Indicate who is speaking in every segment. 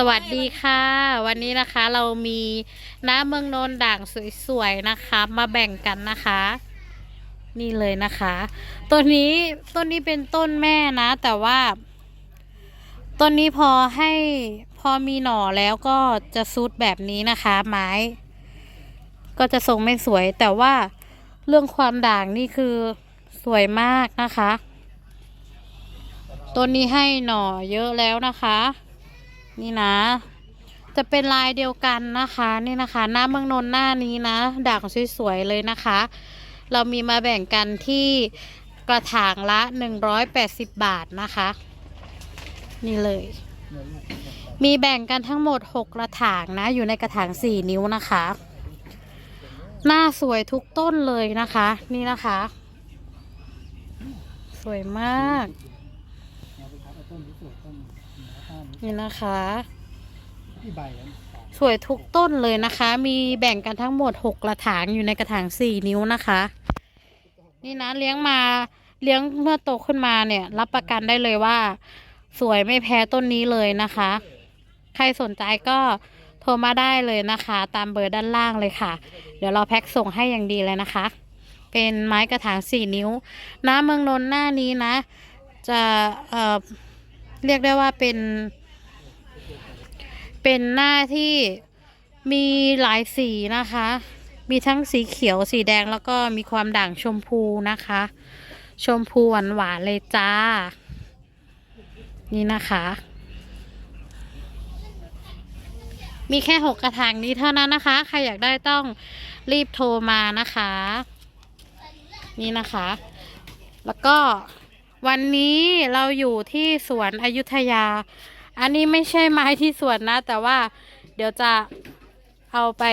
Speaker 1: สวัสดีค่ะ วันนี้นะคะเรามีน้ำเมืองนนท์ด่างสวยๆนะคะ มาแบ่งกันนะคะ นี่เลยนะคะต้นนี้ต้นนี้เป็นต้นแม่นะ แต่ว่าต้นนี้พอให้พอมีหน่อแล้วก็จะซุดแบบนี้นะคะ ไม้ ก็จะทรงไม่สวย แต่ว่าเรื่องความด่างนี่คือสวยมากนะคะต้นนี้ให้หน่อเยอะแล้วนะคะ นี่นะ จะเป็นลายเดียวกันนะคะนี่นะคะ หน้าเมืองนนท์หน้านี้นะด่างสวยๆเลยนะคะ เรามีมาแบ่งกันที่กระถางละ 180 บาทนะคะ นี่เลย มีแบ่งกันทั้งหมด 6 กระถางนะ อยู่ในกระถาง 4 นิ้วนะคะ หน้าสวยทุกต้นเลยนะคะ นี่นะคะ สวยมาก นี่นะคะ
Speaker 2: ที่ใบอะ
Speaker 1: สวยทุกต้นเลยนะคะ มีแบ่งกันทั้งหมด6กระถางอยู่ในกระถาง4นิ้วนะคะ นี่นะเลี้ยงมาเลี้ยงเมื่อโตขึ้นมาเนี่ย รับประกันได้เลยว่า สวยไม่แพ้ต้นนี้เลยนะคะ ใครสนใจก็โทรมาได้เลยนะคะ ตามเบอร์ด้านล่างเลยค่ะ เดี๋ยวเราแพ็คส่งให้อย่างดีเลยนะคะ เป็นไม้กระถาง4นิ้วน้ำเมืองนนท์หน้านี้นะ จะเอ่อ เรียกได้ว่าเป็น เป็นหน้าที่มีหลายสีนะคะ มีทั้งสีเขียวสีแดงแล้วก็มีความด่างชมพูนะคะ ชมพูหวานหวานๆเลยจ้า นี่นะคะ มีแค่หกกระถางนี้เท่านั้นนะคะ ใครอยากได้ต้องรีบโทรมานะคะ นี่นะคะ แล้วก็ วันนี้เราอยู่ที่สวนอยุธยา อันนี้ไม่ใช่ไม้ที่สวนนะ แต่ว่าเดี๋ยวจะเอาไป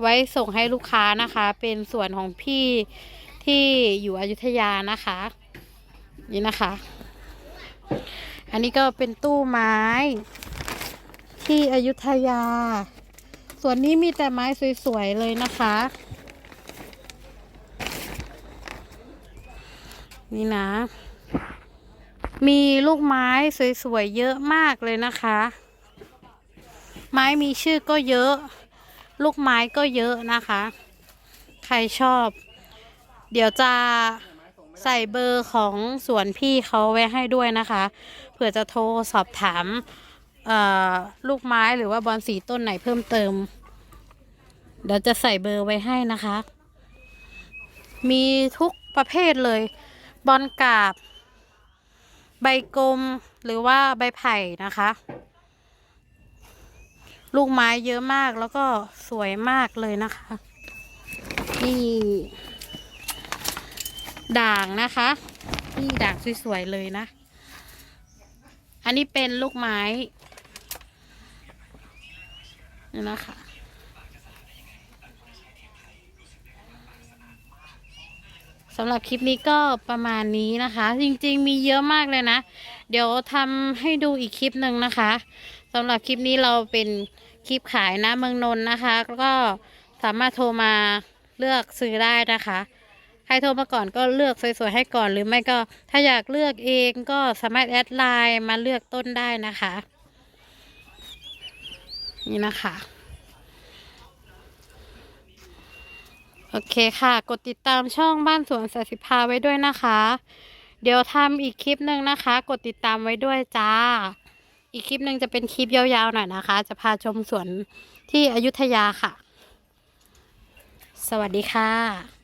Speaker 1: ไว้ส่งให้ลูกค้านะคะ เป็นสวนของพี่ที่อยู่อยุธยานะคะ นี่นะคะ อันนี้ก็เป็นตู้ไม้ ที่อยุธยาสวนนี้มีแต่ไม้สวยๆเลยนะคะ นี่นะ มีลูกไม้สวยๆเยอะมากเลยนะคะ ไม้มีชื่อก็เยอะ ลูกไม้ก็เยอะนะคะ ใครชอบ เดี๋ยวจะใส่เบอร์ของสวนพี่เขาไว้ให้ด้วยนะคะ เผื่อจะโทรสอบถามลูกไม้หรือว่าบอลสีต้นไหนเพิ่มเติม เดี๋ยวจะใส่เบอร์ไว้ให้นะคะ มีทุกประเภทเลย บอลกาบ ใบกลมหรือว่าใบไผ่นะคะ ลูกไม้เยอะมากแล้วก็สวยมากเลยนะคะนี่ด่างนะคะนี่ด่างสวยๆเลยนะ อันนี้เป็นลูกไม้นี่นะคะ สำหรับคลิปนี้ก็ประมาณนี้นะคะ จริงๆมีเยอะมากเลยนะ เดี๋ยวทำให้ดูอีกคลิปหนึ่งนะคะสำหรับคลิปนี้เราเป็นคลิปขายนะเมืองนนท์นะคะแล้วก็สามารถโทรมาเลือกซื้อได้นะคะใครโทรมาก่อนก็เลือกสวยๆให้ก่อนหรือไม่ก็ถ้าอยากเลือกเองก็สามารถแอดไลน์มาเลือกต้นได้นะคะ นี่นะคะ โอเคค่ะ กดติดตามช่องบ้านสวนสายสิพาไว้ด้วยนะคะ เดี๋ยวทำอีกคลิปหนึ่งนะคะ กดติดตามไว้ด้วยจ้า อีกคลิปหนึ่งจะเป็นคลิปยาวๆหน่อยนะคะ จะพาชมสวนที่อยุธยาค่ะ สวัสดีค่ะ